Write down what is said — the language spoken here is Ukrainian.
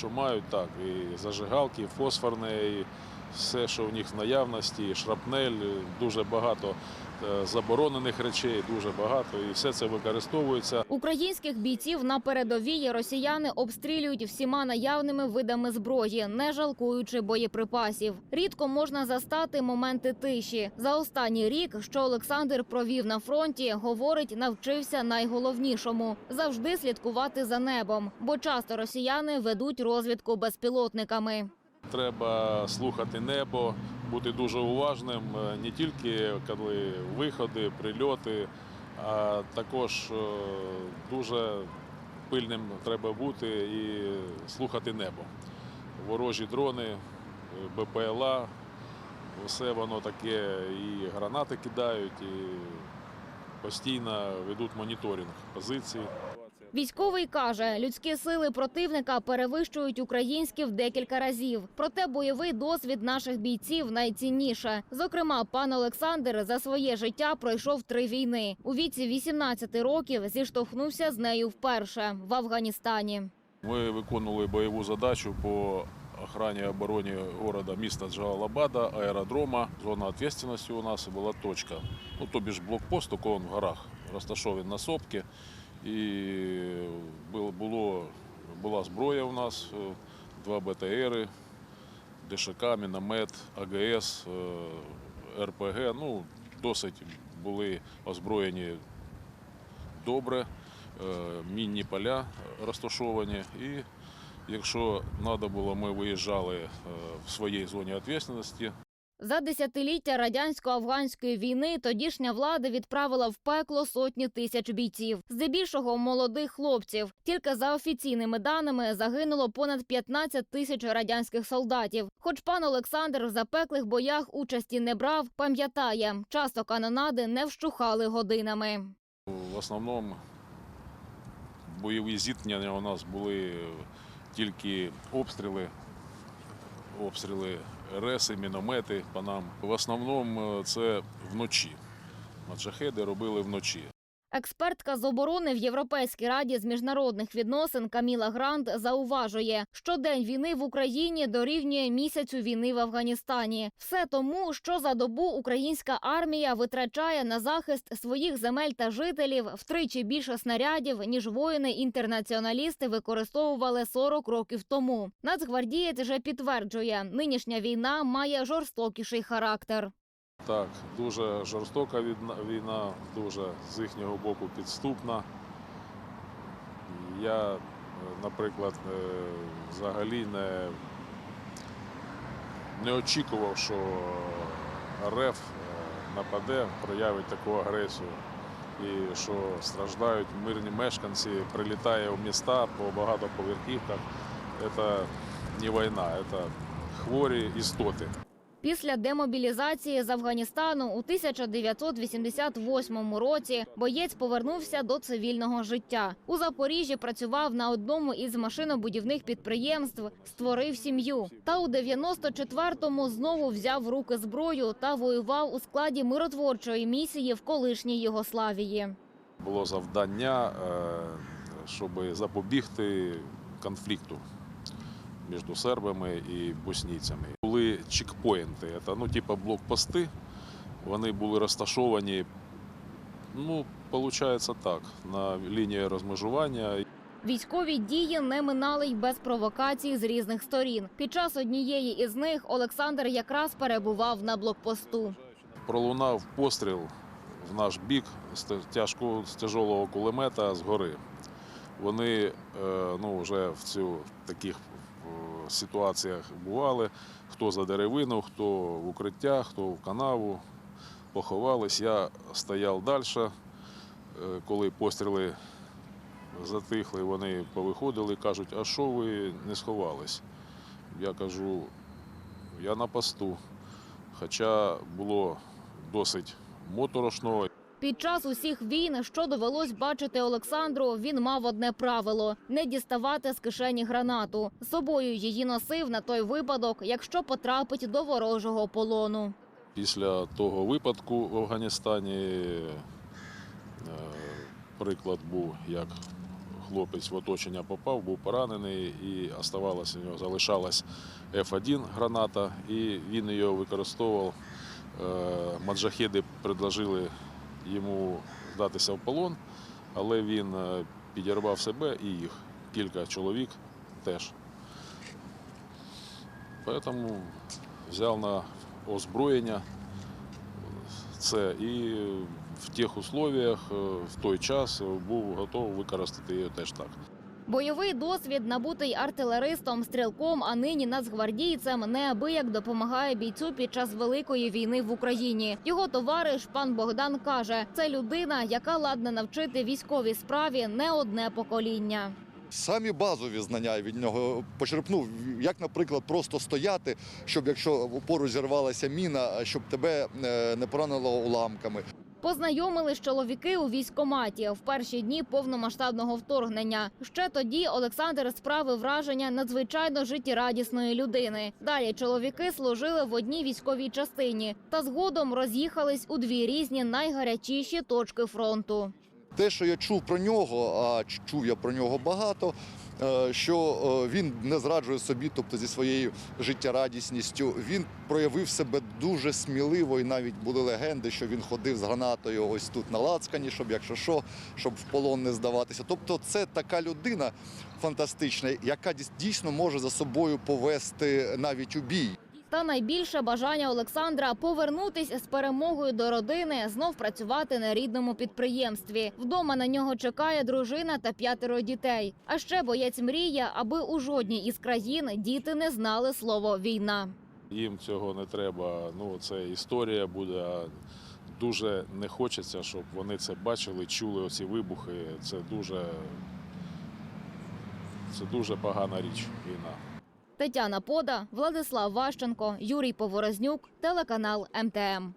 що мають, так, і зажигалки, і фосфорне, і все, що в них в наявності, шрапнель, дуже багато е, заборонених речей, дуже багато, і все це використовується. Українських бійців на передовій росіяни обстрілюють всіма наявними видами зброї, не жалкуючи боєприпасів. Рідко можна застати моменти тиші. За останній рік, що Олександр провів на фронті, говорить, навчився найголовнішому завжди слідкувати за небом, бо часто росіяни ведуть розвідку безпілотниками. Треба слухати небо, бути дуже уважним е, не тільки коли виходи, прильоти, а також е, дуже пильним треба бути і слухати небо. Ворожі дрони, е, БПЛА, все воно таке, і гранати кидають, і постійно ведуть моніторинг позицій. Військовий каже, людські сили противника перевищують українські в декілька разів. Проте бойовий досвід наших бійців найцінніше. Зокрема, пан Олександр за своє життя пройшов три війни. У віці 18 років зіштовхнувся з нею вперше в Афганістані. Ми виконували бойову задачу по охрані і обороні города міста Джалалабада, аеродрома. Зона відповідальності у нас була точка. Ну, тобі ж блокпост, тільки він в горах, розташований на сопки. І було, була зброя у нас, е, два БТРи, ДШК, міномет, АГС, е, РПГ. Ну, досить були озброєні добре, е, мінні поля розташовані. І якщо треба було, ми виїжджали в своїй зоні відповідальності. За десятиліття радянсько-афганської війни тодішня влада відправила в пекло сотні тисяч бійців, здебільшого молодих хлопців. Тільки за офіційними даними загинуло понад 15 тисяч радянських солдатів. Хоч пан Олександр в запеклих боях участі не брав, пам'ятає, часто канонади не вщухали годинами. В основному бойові зіткнення у нас були тільки обстріли, обстріли РЕСи, міномети по нам. В основному е, це вночі. Маджахеди робили вночі. Експертка з оборони в Європейській раді з міжнародних відносин Каміла Грант зауважує, що день війни в Україні дорівнює місяцю війни в Афганістані. Все тому, що за добу українська армія витрачає на захист своїх земель та жителів втричі більше снарядів, ніж воїни-інтернаціоналісти використовували 40 років тому. Нацгвардієць же підтверджує, нинішня війна має жорстокіший характер. Так, дуже жорстока війна, дуже з їхнього боку підступна. Я, е, наприклад, е, взагалі не, не очікував, що РФ е, нападе, проявить таку агресію. І що страждають мирні мешканці, прилітає в міста по багатоповерхівках. Це не війна, це хворі істоти. Після демобілізації з Афганістану у 1988 році боєць повернувся до цивільного життя. У Запоріжжі працював на одному із машинобудівних підприємств, створив сім'ю. Та у 94-му знову взяв руки зброю та воював у складі миротворчої місії в колишній Єгославії. було завдання, е, щоб запобігти конфлікту між сербами і боснійцями. Були чекпоінти, це ну, типу блокпости. Вони були розташовані, ну, виходить так, на лінії розмежування. Військові дії не минали й без провокацій з різних сторін. Під час однієї із них Олександр якраз перебував на блокпосту. Пролунав постріл в наш бік з тяжкого з кулемета з гори. Вони е, ну, вже в цю таких ситуаціях бували. Хто за деревину, хто в укриття, хто в канаву. Поховались. Я стояв далі. Коли постріли затихли, вони повиходили, кажуть, а що ви не сховались? Я кажу, я на посту. Хоча було досить моторошно. Під час усіх війн, що довелось бачити Олександру, він мав одне правило не діставати з кишені гранату. Собою її носив на той випадок, якщо потрапить до ворожого полону. Після того випадку в Афганістані е, приклад був, як хлопець в оточення попав, був поранений і оставалась у нього залишалась F1 граната, і він її використовував. Е, Маджахеди предложили йому здатися в полон, але він е, підірвав себе і їх. Кілька чоловік теж. Тому взяв на озброєння це і в тих условиях, е, в той час був готовий використати її теж так. Бойовий досвід, набутий артилеристом, стрілком, а нині нацгвардійцем, неабияк допомагає бійцю під час великої війни в Україні. Його товариш пан Богдан каже, це людина, яка ладна навчити військовій справі не одне покоління. Самі базові знання від нього почерпнув, як, наприклад, просто стояти, щоб якщо поруч зірвалася міна, щоб тебе е, не поранило уламками. Познайомились чоловіки у військкоматі в перші дні повномасштабного вторгнення. Ще тоді Олександр справив враження надзвичайно життєрадісної людини. Далі чоловіки служили в одній військовій частині та згодом роз'їхались у дві різні найгарячіші точки фронту. Те, що я чув про нього, а чув я про нього багато, що е, він не зраджує собі, тобто зі своєю життєрадісністю, він проявив себе дуже сміливо, і навіть були легенди, що він ходив з гранатою ось тут на лацкані, щоб якщо що, щоб в полон не здаватися. Тобто, це така людина фантастична, яка дійс- дійсно може за собою повести навіть у бій. Та найбільше бажання Олександра повернутись з перемогою до родини, знов працювати на рідному підприємстві. Вдома на нього чекає дружина та п'ятеро дітей. А ще боєць мріє, аби у жодній із країн діти не знали слово війна. Їм цього не треба. Ну, це історія буде. Дуже не хочеться, щоб вони це бачили, чули оці вибухи. Це дуже, це дуже погана річ війна. Тетяна Пода, Владислав Ващенко, Юрій Поворознюк, телеканал МТМ.